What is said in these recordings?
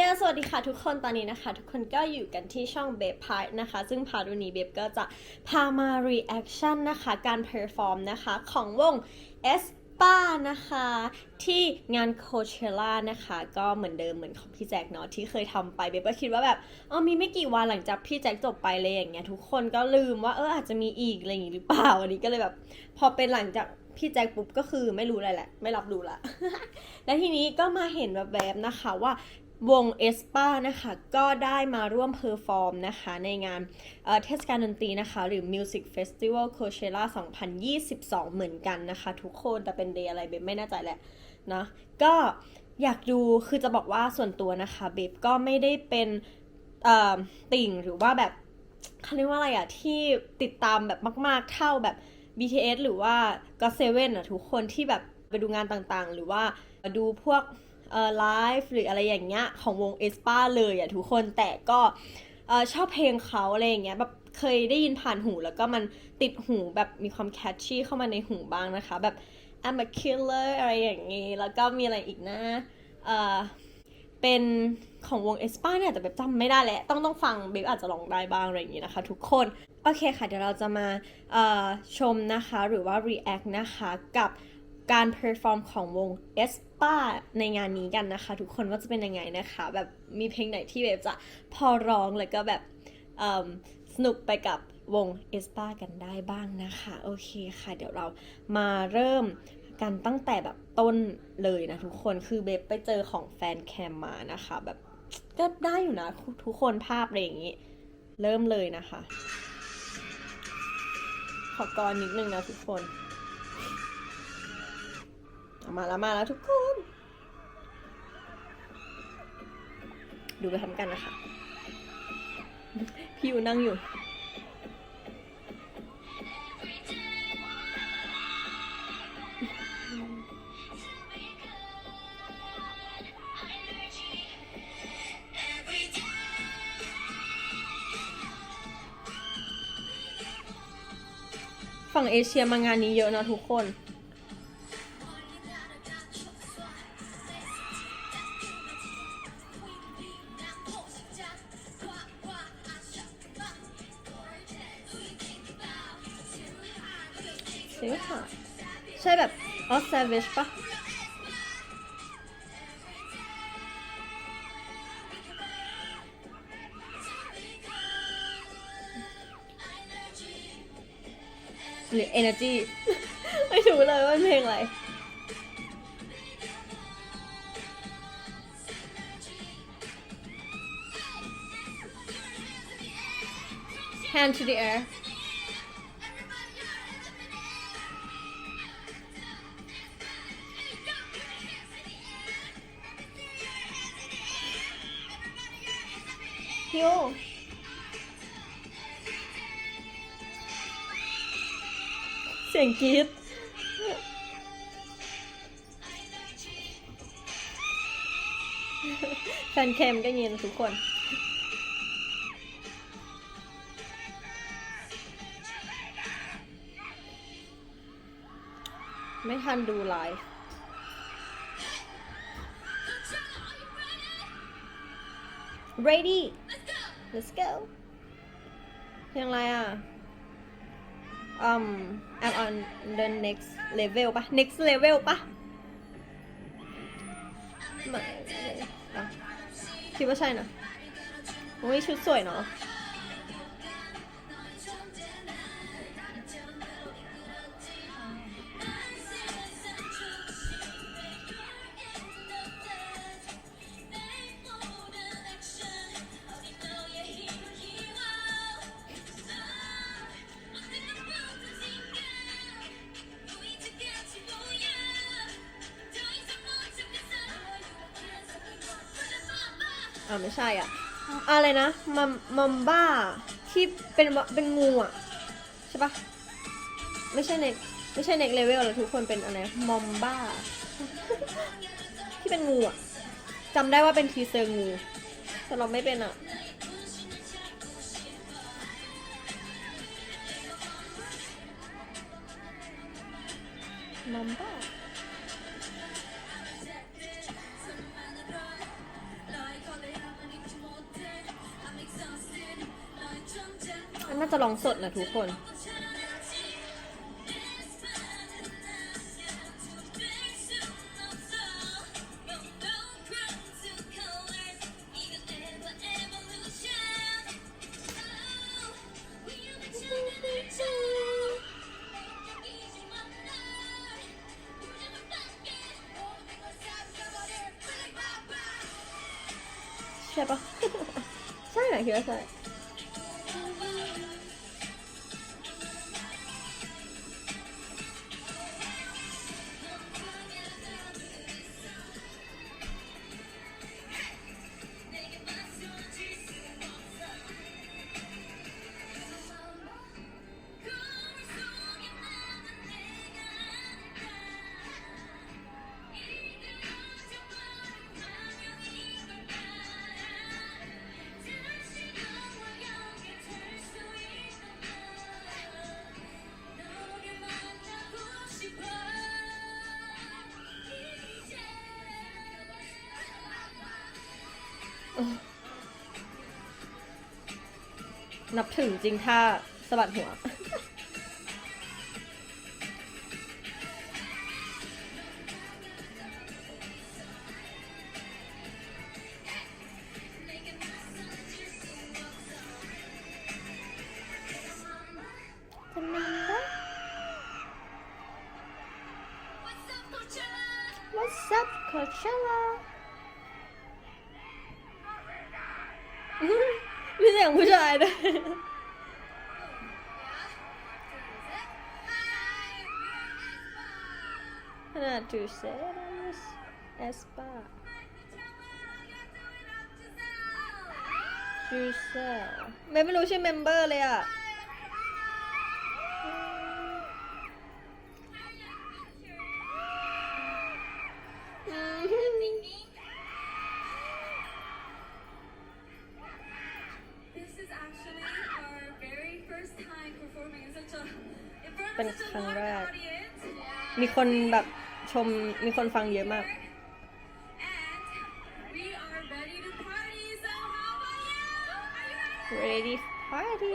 เย้สวัสดีค่ะทุกคนตอนนี้นะคะ ทุกคนก็อยู่กันที่ช่องเบฟพาร์นะคะ ซึ่งพาร์ทวันนี้เบฟก็จะพามา reaction นะคะ การ perform นะคะ ของวง e s p a นะคะที่งาน Coachella นะคะ ก็เหมือนเดิมเหมือนของพี่แจ็คเนาะที่เคยทำไปเบฟก็คิดว่าแบบอ๋อมีไม่กี่วันหลังจากพี่แจ็คจบไปเลยอย่างเงี้ยทุกคนก็ลืมว่าเอออาจจะมีอีกอะไรอย่างงี้หรือเปล่าอันนี้ก็เลยแบบ พอเป็นหลังจากพี่แจ็คปุ๊บก็คือไม่รู้อะไรแหละ ไม่รับรู้ละ และทีนี้ก็มาเห็นแบบแบบนะคะว่า วงเอสปานะคะก็ได้มาร่วมเพอร์ฟอร์มนะคะในงานเทศกาลดนตรีนะคะ หรือ Music Festival Coachella 2022 เหมือนกันนะคะ ทุกคนแต่เป็นเดย์อะไรเบบไม่แน่ใจแหละนะก็อยากดูคือจะบอกว่าส่วนตัวนะคะเบบก็ไม่ได้เป็นติ่งหรือว่าแบบเขาเรียกว่าอะไรอะที่ติดตามแบบมาก ๆ เท่าแบบ BTS หรือว่า God Seven อะทุกคนที่แบบไปดูงานต่างๆ หรือว่าดูพวก เอ่อไลฟ์หรืออะไรอย่างเงี้ยของวง e s p a เลยอะทุกคนแต่ก็เอ่อชอบเพลงเขาอะไรอย่างเงี้ยแบบเคยได้ยินผ่านหูแล้วก็มันติดหูแบบมีความแคชชี่เข้ามาในหูบ้างนะคะ แบบ I'm a killer อะไรอย่างงี้แล้วก็มีอะไรอีกนะเอ่อเป็นของวง e s p a เนี่ยแต่แบบจำไม่ได้แหละ ต้องต้องฟังเบบอาจจะลองได้บ้างอะไรอย่างงี้นะคะ ทุกคน โอเคค่ะ เดี๋ยวเราจะมาชมนะคะ หรือว่า react นะคะ กับ การ perform ของวง e s p a ในงานนี้กันนะคะ ทุกคนว่าจะเป็นยังไงนะคะ แบบมีเพลงไหนที่แบบจะพอร้องแล้วก็แบบสนุกไปกับวง e s p a กันได้บ้างนะคะ โอเคค่ะ เดี๋ยวเรามาเริ่มกันตั้งแต่แบบต้นเลยนะทุกคนคือเบบไปเจอของแฟนแคมมานะคะ แบบก็ได้อยู่นะ ทุกคนภาพอะไรอย่างนี้ เริ่มเลยนะคะ ขอกรนิดนึงนะทุกคน มาแล้วมาแล้วทุกคน ดูไปทำกันนะคะ พี่อยู่นั่งอยู่ฝั่งเอเชียมางานนี้เยอะนะทุกคน เสียค่ะใช่แบบออสเซเวชปะหรือ Energy ไม่รู้เลยว่าเป็นเพลงอะไร Hand to the air ฮิวเสียงกรี๊ดแฟนเคมก็ยินทุกคน ไม่ทันดูไลฟ์ ready let's go เพลงอะไรอะ um I'm on the next level ปะ next level ปะไม่คิดว่าใช่นะโอ้ยชุดสวยเนาะ อ่าไม่ใช่อะ อะไรนะมัมมัมบ้าที่เป็นวะเป็นงูอะใช่ปะไม่ใช่เน็กไม่ใช่เน็กเลเวลแล้วทุกคนเป็นอะไรมอมบ้า ที่เป็นงูอะจำได้ว่าเป็นทีเซอร์งูแต่เราไม่เป็นอะมอมบ้า จะร้องสดนะทุกคนใช่ปะใช่ไหมคิดว่าใช่ นับถึงจริงถ้าสะบัดหัว What's up Coachella มีเสียงผู้ชายด้วยขนาดจูเซสเอสปาจูเซไม่ไม่รู้ชื่อเมมเบอร์เลยอะ เป็นครั้งแรก มีคนแบบชม มีคนฟังเยอะมากเรดี้ปาร์ตี้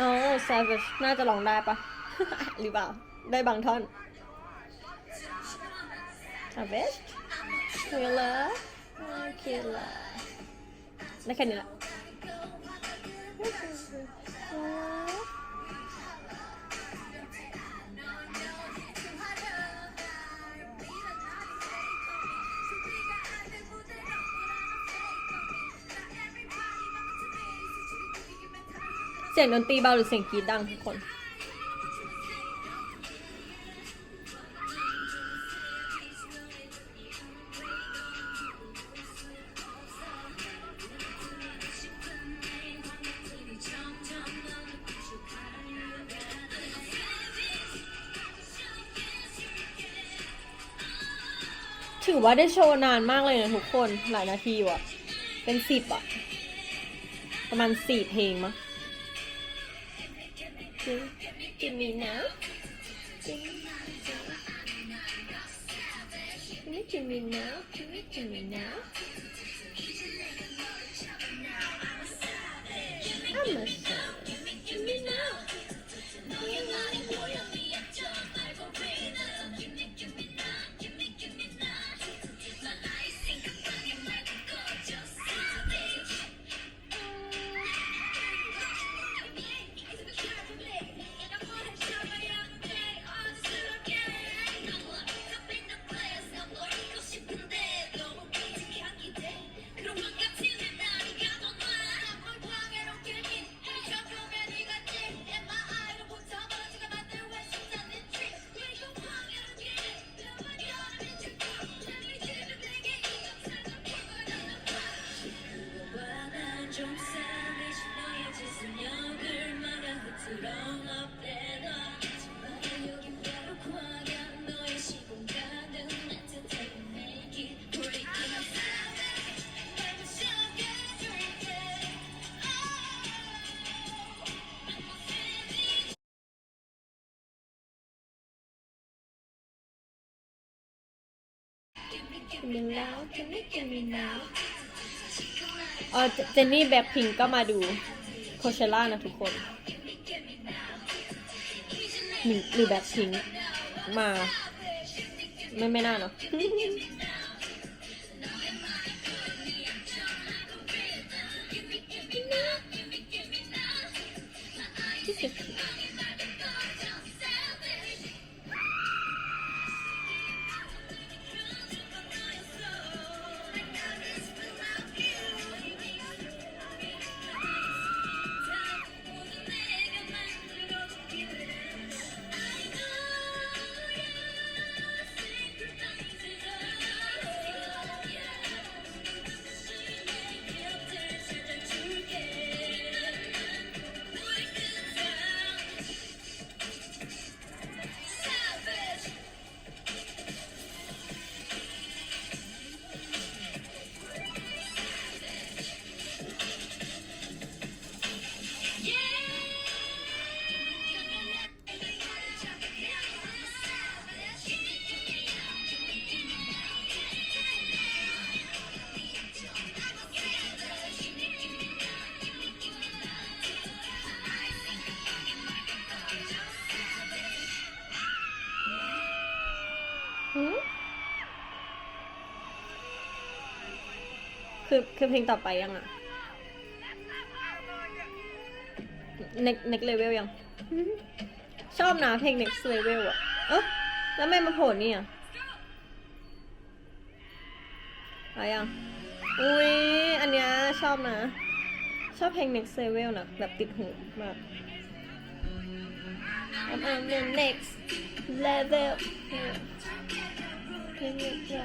อ้ซาวิชน่าจะลองได้ปะ หรือเปล่า ได้บางท่อนซาวิช Willa savage killer killer ได้แค่นี้ละเสียงดนตรีเบาหรือเสียงกรีดดังทุกคน อว่าได้โชว์นานมากเลยนะทุกคนหลายนาทีว่ะ เป็นสิบอะ ประมาณสี่เพลงมั้งจิมมี่นะจิมมี่จิมมี่นะจิมมี่จิมมี่นะ กินแล้วจะไม่กินแล้วอ๋อเจนนี่แบ็คพิงก็มาดูโคเชล่านะทุกคนหรือหรือแบ็คพิงมา ไม่ไม่น่าเนาะ คือคือเพลงต่อไปยังอะ next next level ยัง ชอบนะเพลง next level อะเอ๊ะแล้วไม่มาโผล่นี่อะอะไรยัง อุ้ยอันเนี้ยชอบนะ ชอบเพลง next level นะแบบติดหูมาก I'm on the next level เพลงเนี้ย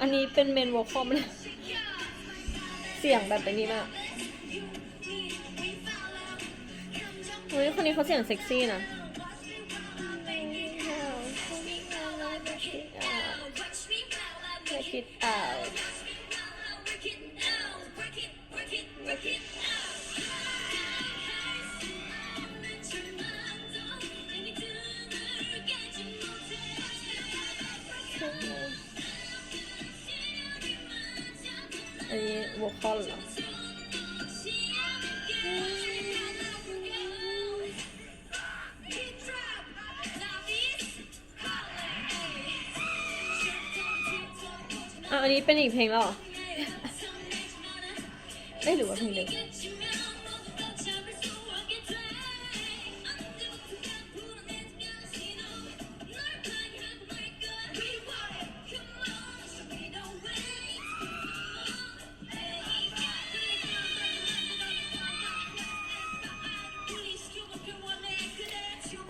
อันนี้เป็นเมนวอลคอมเลยเสียงแบบนี้มากเฮ้ยคนนี้เขาเสียงเซ็กซี่นะ เป็นอีกเพลงแล้วเหรอเอ้ยหรือว่าเพลงเดียวกัน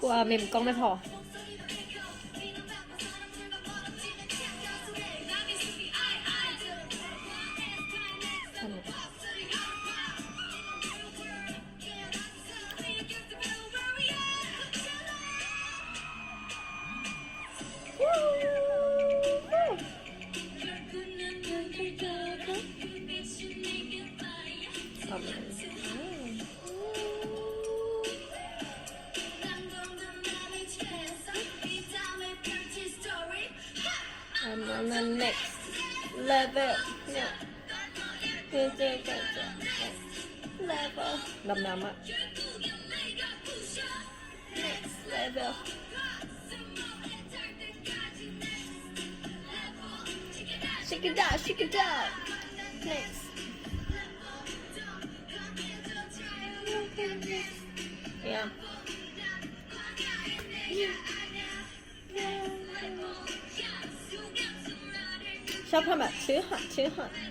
กลัวเมมกล้องไม่พอ love me 绝不给每个人鼓掌 let's level up some more exotic gods in this level take it up take it up shake it up don't stop put some sticks level up come into the trap when you can't fix it up fall down low down low down and make it hot now next level up you got somebody to tell me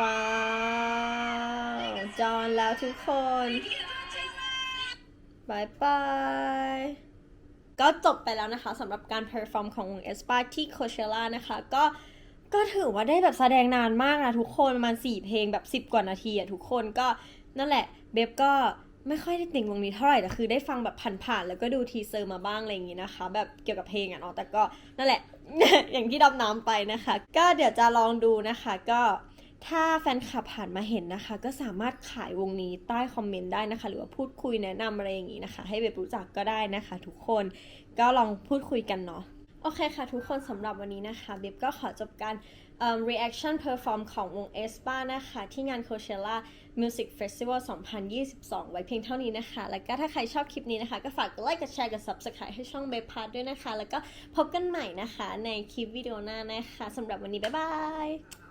ว้าว จอนแล้วทุกคนบายบาย ก็จบไปแล้วนะคะสำหรับการเพอร์ฟอร์มของวงเอสปาที่โคเชล่านะคะ ก็ก็ถือว่าได้แบบแสดงนานมากนะทุกคนประมาณ4เพลงแบบ 10 กว่านาทีอะทุกคนก็นั่นแหละเบบก็ไม่ค่อยได้ติ่งวงนี้เท่าไหร่ แต่คือได้ฟังแบบผ่านๆ แล้วก็ดูทีเซอร์มาบ้างอะไรอย่างงี้นะคะ แบบเกี่ยวกับเพลงอะเนาะแต่ก็นั่นแหละ อย่างที่ดำน้ำไปนะคะ ก็เดี๋ยวจะลองดูนะคะก็ ถ้าแฟนคลับผ่านมาเห็นนะคะ ก็สามารถขายวงนี้ใต้คอมเมนต์ได้นะคะ หรือว่าพูดคุยแนะนำอะไรอย่างงี้นะคะ ให้เบบรู้จักก็ได้นะคะ ทุกคนก็ลองพูดคุยกันเนาะโอเคค่ะ ทุกคนสำหรับวันนี้นะคะ เบบก็ขอจบการ reaction perform ของวง e s p a นะคะ ที่งาน Coachella Music Festival 2022 ไว้เพียงเท่านี้นะคะ แล้วก็ถ้าใครชอบคลิปนี้นะคะ ก็ฝากกดไลค์กดแชร์กด subscribe ให้ช่อง b e p a r t ด้วยนะคะ แล้วก็พบกันใหม่นะคะในคลิปวิดีโอหน้านะคะสำหรับวันนี้ บ๊ายบาย